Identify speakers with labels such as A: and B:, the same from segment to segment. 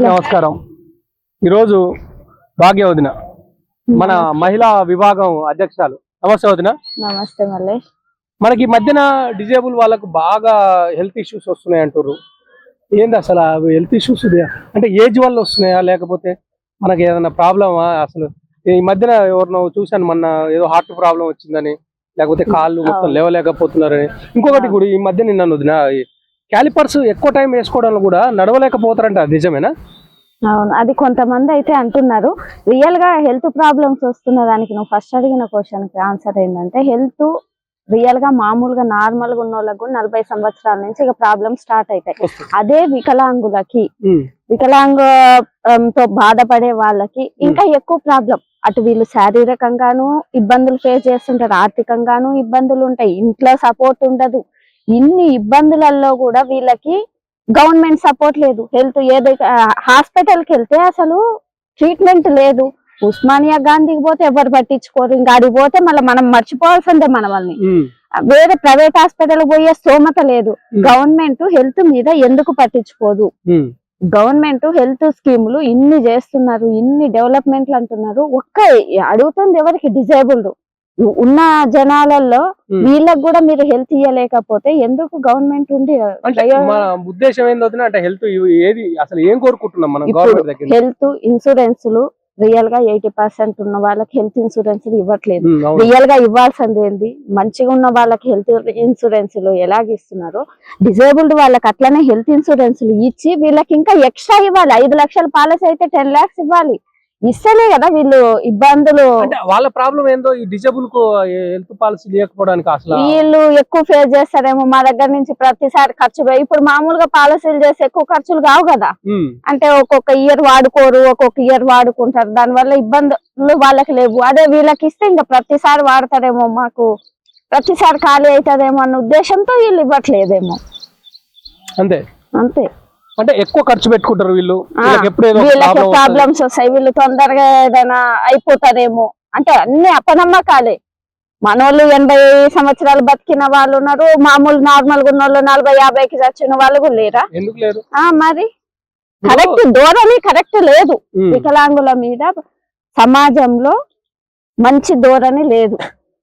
A: నమస్కారం. ఈరోజు భాగ్య వదిన మన మహిళా విభాగం అధ్యక్షురాలు. నమస్తే వదిన.
B: నమస్తే మల్లేష్.
A: మనకి ఈ మధ్యన డిజేబుల్ వాళ్ళకు బాగా హెల్త్ ఇష్యూస్ వస్తున్నాయి అంటారు ఏంది అసలు హెల్త్ ఇష్యూస్ అంటే ఏజ్ వల్ల వస్తున్నాయా? లేకపోతే మనకి ఏదైనా ప్రాబ్లమా అసలు? ఈ మధ్యన ఎవరినో చూశాను మొన్న ఏదో హార్ట్ ప్రాబ్లం వచ్చిందని లేకపోతే కాళ్ళు మొత్తం. లేవలేకపోతున్నారని. ఇంకొకటి కూడా ఈ మధ్య నిన్న వదిన క్యాలిపర్స్ ఎక్కువ టైం వేసుకోవడంలో కూడా నడవలేకపోతారంట అది నిజమేనా?
B: అవును అది కొంతమంది అయితే అంటున్నారు. రియల్గా హెల్త్ ప్రాబ్లమ్స్ వస్తున్న దానికి నువ్వు ఫస్ట్ అడిగిన క్వశ్చన్కి ఆన్సర్ ఏంటంటే హెల్త్ రియల్గా మామూలుగా నార్మల్గా ఉన్న వాళ్ళకి కూడా నలభై సంవత్సరాల నుంచి ఇక ప్రాబ్లమ్ స్టార్ట్ అవుతాయి. అదే వికలాంగులకి వికలాంగ తో బాధపడే వాళ్ళకి ఇంకా ఎక్కువ ప్రాబ్లం అటు వీళ్ళు శారీరకంగాను ఇబ్బందులు ఫేస్ చేస్తుంటారు ఆర్థికంగాను ఇబ్బందులు ఉంటాయి. ఇంట్లో సపోర్ట్ ఉండదు. ఇన్ని ఇబ్బందులలో కూడా వీళ్ళకి గవర్నమెంట్ సపోర్ట్ లేదు. హెల్త్ ఏదైతే హాస్పిటల్కి వెళ్తే అసలు ట్రీట్మెంట్ లేదు. ఉస్మానియా గాంధీకి పోతే ఎవరు పట్టించుకోరు. ఇంకా అడిగి పోతే మళ్ళీ మనం మర్చిపోవాల్సిందే మన వాళ్ళని వేరే ప్రైవేట్ హాస్పిటల్ పోయే స్తోమత లేదు. గవర్నమెంట్ హెల్త్ మీద ఎందుకు పట్టించుకోదు. గవర్నమెంట్ హెల్త్ స్కీములు ఇన్ని చేస్తున్నారు ఇన్ని డెవలప్మెంట్లు అంటున్నారు. ఒక్క అడుగుతుంది ఎవరికి? డిజేబుల్డ్. ఉన్న జనాలలో. వీళ్ళకి కూడా మీరు హెల్త్ ఇవ్వలేకపోతే ఎందుకు గవర్నమెంట్ ఉండి
A: ఉద్దేశం హెల్త్ ఏది అసలు ఏం కోరుకుంటున్నాం మనం
B: ఇప్పుడు
A: గవర్నమెంట్ దగ్గర
B: హెల్త్ ఇన్సూరెన్స్లు రియల్గా ఎయిటీ పర్సెంట్ ఉన్న వాళ్ళకి హెల్త్ ఇన్సూరెన్స్ ఇవ్వట్లేదు. రియల్గా ఇవ్వాల్సింది ఏంది? మంచిగా ఉన్న వాళ్ళకి హెల్త్ ఇన్సూరెన్స్లు ఎలాగ ఇస్తున్నారో డిజేబుల్డ్ వాళ్ళకి అట్లనే హెల్త్ ఇన్సూరెన్స్లు ఇచ్చి వీళ్ళకి ఇంకా ఎక్స్ట్రా ఇవ్వాలి. ఐదు లక్షల పాలసీ అయితే టెన్ లాక్స్ ఇవ్వాలి. ఇస్తేనే కదా వీళ్ళు ఇబ్బందులు.
A: వాళ్ళ ప్రాబ్లం ఏందో ఈ డిజబుల్కు హెల్త్ పాలసీ లేకపోవడానికి అసలు
B: వీళ్ళు ఎక్కువ ఫేస్ చేస్తారేమో మా దగ్గర నుంచి ప్రతిసారి ఖర్చు ఇప్పుడు మామూలుగా పాలసీలు చేస్తే ఎక్కువ ఖర్చులు కావు కదా. అంటే ఒక్కొక్క ఇయర్ వాడుకోరు ఒక్కొక్క ఇయర్ వాడుకుంటారు. దానివల్ల ఇబ్బందులు వాళ్ళకి లేవు. అదే వీళ్ళకి ఇస్తే ఇంకా ప్రతిసారి వాడతారేమో మాకు. ప్రతిసారి ఖాళీ అవుతుందేమో అన్న ఉద్దేశంతో వీళ్ళు ఇవ్వట్లేదేమో.
A: అంతే.
B: అంతే.
A: అంటే ఎక్కువ ఖర్చు పెట్టుకుంటారు వీళ్ళు? వీళ్ళకి
B: ప్రాబ్లమ్స్ వస్తాయి. వీళ్ళు తొందరగా ఏదైనా అయిపోతారేమో. అంటే అన్ని అపనమ్మకాలే. మనోళ్ళు ఎనభై సంవత్సరాలు బతికిన వాళ్ళు ఉన్నారు. మామూలు నార్మల్గా ఉన్న వాళ్ళు నలభై యాభైకి చచ్చిన వాళ్ళు కూడా లేరా?
A: ఎందుకు లేరు?
B: ఆ మరి కరెక్ట్ ధోరణి కరెక్ట్ లేదు. వికలాంగుల మీద సమాజంలో మంచి ధోరణి లేదు.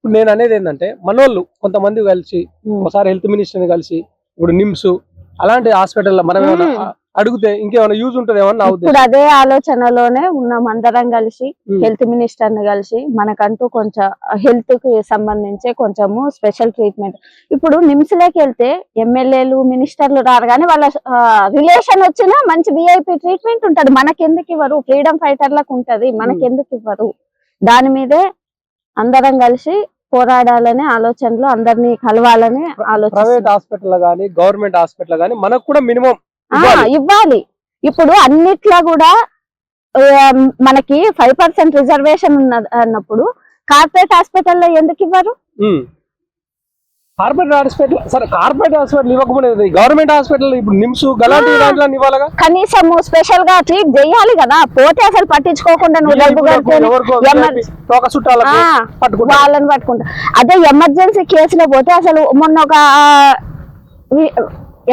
A: నేను అనేది ఏంటంటే మనోళ్ళు కొంతమంది కలిసి. ఒకసారి హెల్త్ మినిస్టర్ కలిసి ఇప్పుడు నిమ్స్ అలాంటి హాస్పిటల్ మనం ఏమైనా. అడిగితే ఇంకేమైనా యూజ్ ఉంటుందేమో అని నా
B: ఇప్పుడు అదే ఆలోచనలోనే ఉన్నాం అందరం కలిసి హెల్త్ మినిస్టర్ని కలిసి మనకంటూ కొంచెం హెల్త్కి సంబంధించి కొంచెము స్పెషల్ ట్రీట్మెంట్ ఇప్పుడు నిమ్స్లోకి వెళ్తే ఎమ్మెల్యేలు మినిస్టర్లు రారు కానీ వాళ్ళ రిలేషన్ వచ్చినా మంచి విఐపి ట్రీట్మెంట్ ఉంటది. మనకెందుకు ఇవ్వరు? ఫ్రీడమ్ ఫైటర్లకు ఉంటది. మనకెందుకు ఇవ్వరు? దాని మీదే అందరం కలిసి పోరాడాలనే ఆలోచనలో అందరినీ కలవాలని ఆలోచన
A: ప్రైవేట్ హాస్పిటల్ గానీ గవర్నమెంట్ హాస్పిటల్ గానీ మనకు కూడా మినిమం
B: ఇవ్వాలి. ఇప్పుడు అన్నిట్లో కూడా మనకి ఫైవ్ పర్సెంట్ రిజర్వేషన్ ఉన్న అన్నప్పుడు కార్పొరేట్ హాస్పిటల్లో ఎందుకు ఇవ్వరు?
A: కార్పొరేట్ హాస్పిటల్ సరే కార్పొరేట్ హాస్పిటల్ ఇవ్వకపోతే గవర్నమెంట్ హాస్పిటల్ ఇప్పుడు నిమ్స్ గలాంటి దాంట్లో ఇవ్వాలగా?
B: కనీసం స్పెషల్గా ట్రీట్ చేయాలి కదా. పోతే అసలు పట్టించుకోకుండా నువ్వు డబ్బు వాళ్ళని పట్టుకుంటా అదే ఎమర్జెన్సీ కేసులో పోతే అసలు మొన్న ఒక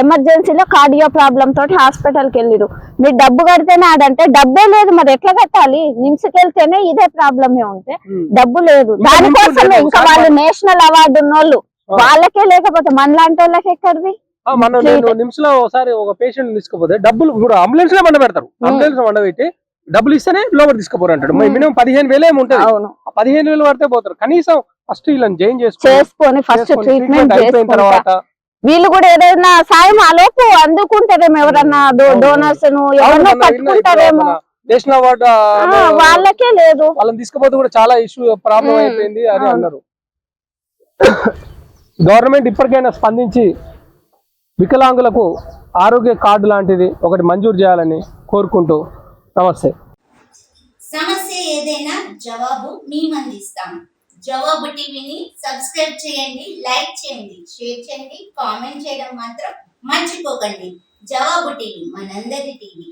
B: ఎమర్జెన్సీలో కార్డియో ప్రాబ్లం తోటి హాస్పిటల్కి వెళ్ళిరు. మీరు డబ్బు కడితేనే ఆడంటే డబ్బే లేదు మరి ఎట్లా కట్టాలి? నిమ్స్కి వెళ్తేనే ఇదే ప్రాబ్లమే ఉంటే. డబ్బు లేదు. దానికోసమే ఇంకా వాళ్ళు నేషనల్ అవార్డు ఉన్నోళ్ళు. వాళ్ళకే లేకపోతే మనలాంటి వాళ్ళకి ఎక్కడిది?
A: మన నేను నిమ్స్లో ఒకసారి ఒక పేషెంట్ తీసుకుపోతే డబ్బులు ఇప్పుడు అంబులెన్స్లో మండ పెడతారు అంబులెన్స్ మండ పెట్టి డబ్బులు ఇస్తేనే లోపల తీసుకుపోరు అంటాడు.
B: ఉమ్.
A: మినిమం పదిహేను వేలు ఉంటుంది? పదిహేను వేలు పడితే పోతారు. కనీసం ఫస్ట్ వీళ్ళని జాయిన్ చేసుకొని
B: ఫస్ట్ ట్రీట్మెంట్
A: అయిపోయిన తర్వాత
B: వీళ్ళు కూడా ఏదైనా సాయం ఆలోపు అందుకుంటారేమో ఎవరన్నా. డోనర్స్ను
A: అవును,
B: ఎవరినో
A: మొన్న విన్నా ఇప్పుడు
B: పట్టుకుంటారేమో
A: మన నేషనల్ అవార్డు
B: వాళ్ళకే లేదు.
A: వాళ్ళని తీసుకుపోతే కూడా చాలా ఇష్యూ ప్రాబ్లం. అయిపోయింది అని. అన్నారు. గవర్నమెంట్ ఇప్పటికైనా స్పందించి వికలాంగులకు ఆరోగ్య కార్డు లాంటిది ఒకటి మంజూరు చేయాలని కోరుకుంటూ నమస్తే.
C: సమస్య ఏదైనా జవాబు మీ అందిస్తాం జవాబు టీవీని సబ్స్క్రైబ్ చేయండి లైక్ చేయండి షేర్ చేయండి కామెంట్ చేయడం మాత్రం మర్చిపోకండి. జవాబు టీవీ మనందరి టీవీ.